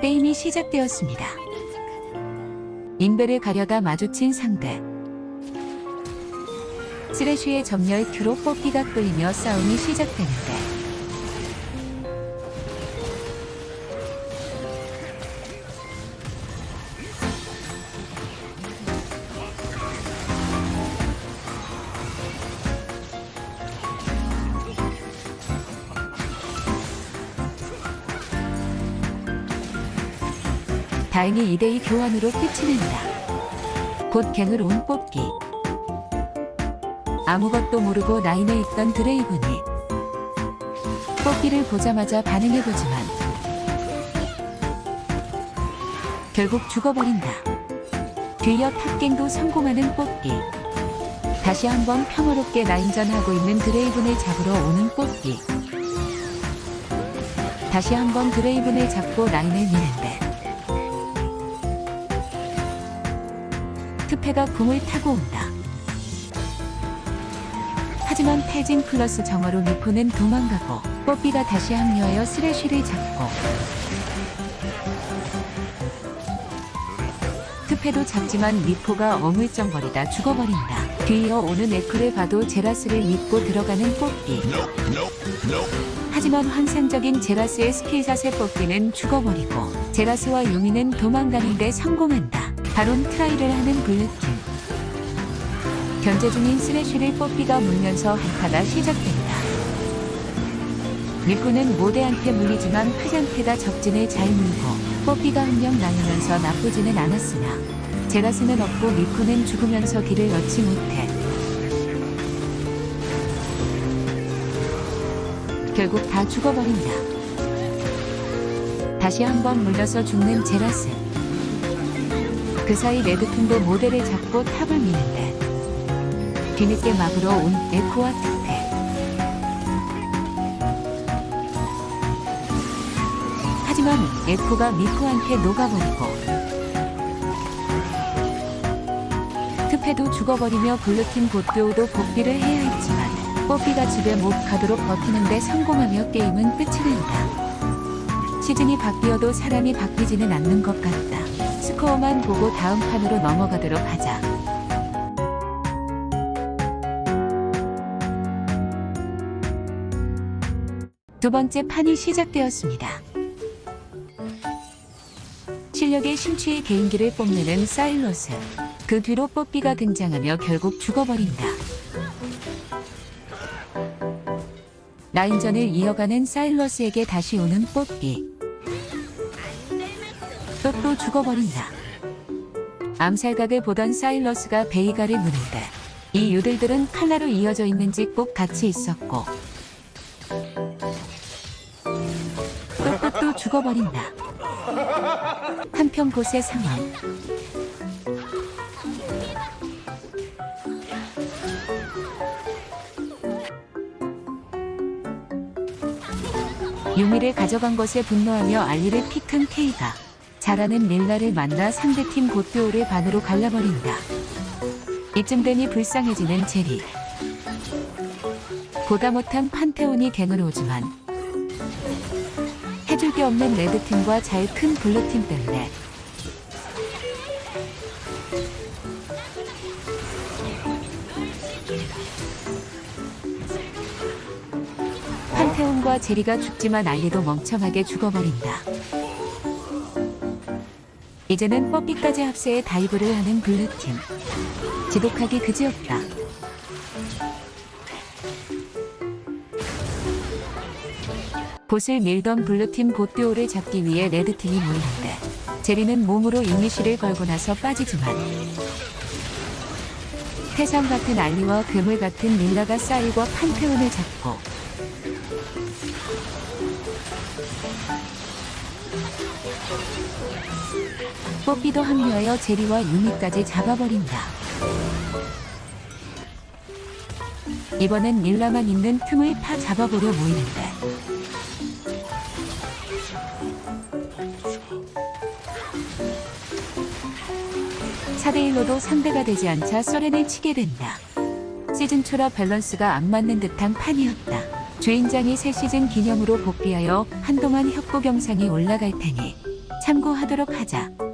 게임이 시작되었습니다. 인베를 가려다 마주친 상대. 쓰레쉬의 점멸 큐로 뽀삐가 끌리며 싸움이 시작되는데 다행히 2대2 교환으로 끝이 낸다. 곧 갱을 온 뽑기. 아무것도 모르고 라인에 있던 드레이븐이 뽑기를 보자마자 반응해보지만 결국 죽어버린다. 뒤이어 탑갱도 성공하는 뽑기. 다시 한번 평화롭게 라인전하고 있는 드레이븐을 잡으러 오는 뽑기. 다시 한번 드레이븐을 잡고 라인을 미는데 트페가 궁을 타고 온다. 하지만 태진 플러스 정어로 미포는 도망가고 뽀삐가 다시 합류하여 쓰레쉬를 잡고 트페도 잡지만 미포가 어물쩡거리다 죽어버린다. 뒤이어 오는 에크를 봐도 제라스를 믿고 들어가는 뽀삐. 하지만 환상적인 제라스의 스킬샷의 뽑기는 죽어버리고 제라스와 유미는 도망가는데 성공한다. 바론 트라이를 하는 블루팀. 견제 중인 쓰레쉬를 뽑기가 물면서 한타가 시작된다. 미쿠는 모대한테 물리지만 파잔테가 적진을 잘 물고 뽑기가 한 명 나누면서 나쁘지는 않았으나 제라스는 없고 미쿠는 죽으면서 딜을 넣지 못해 결국 다 죽어버린다. 다시 한번 물려서 죽는 제라스. 그 사이 레드팀도 모델을 잡고 탑을 미는데 뒤늦게 막으러 온 에코와 특패. 하지만 에코가 미쿠한테 녹아버리고 특패도 죽어버리며 블루팀 보드오도 복비를 해야 했지만 뽀삐가 집에 못 가도록 버티는데 성공하며 게임은 끝이 난다. 시즌이 바뀌어도 사람이 바뀌지는 않는 것 같다. 스코어만 보고 다음 판으로 넘어가도록 하자. 두 번째 판이 시작되었습니다. 실력의 심취의 개인기를 뽐내는 사일러스. 그 뒤로 뽀삐가 등장하며 결국 죽어버린다. 라인전을 이어가는 사일러스에게 다시 오는 뽀삐. 또또 죽어버린다. 암살각을 보던 사일러스가 베이가를 무는데 이 유들들은 칼라로 이어져 있는지 꼭 같이 있었고 또또또 죽어버린다. 한편 곳의 상황. 유미를 가져간 것에 분노하며 알리를 픽한 케이가 잘하는 릴라를 만나 상대팀 보트오를 반으로 갈라버린다. 이쯤 되니 불쌍해지는 제리. 보다 못한 판테온이 갱을 오지만 해줄 게 없는 레드팀과 잘 큰 블루팀 때문에 판테온과 제리가 죽지만 알리도 멍청하게 죽어버린다. 이제는 뽀삐까지 합세해 다이브를 하는 블루팀. 지독하기 그지없다. 보스를 밀던 블루팀 보트오를 잡기 위해 레드팀이 모이는데 제리는 몸으로 이니시를 걸고 나서 빠지지만 태산 같은 알리와 괴물 같은 릴라가 사일과 판테온을 잡고 뽀삐도 합류하여 제리와 유미까지 잡아버린다. 이번엔 릴라만 있는 틈을 파 잡아보려 모이는데 사대 1로도 상대가 되지 않자 썰렌을 치게 된다. 시즌 초라 밸런스가 안 맞는 듯한 판이었다. 주인장이 새 시즌 기념으로 복귀하여 한동안 협곡 영상이 올라갈 테니 참고하도록 하자.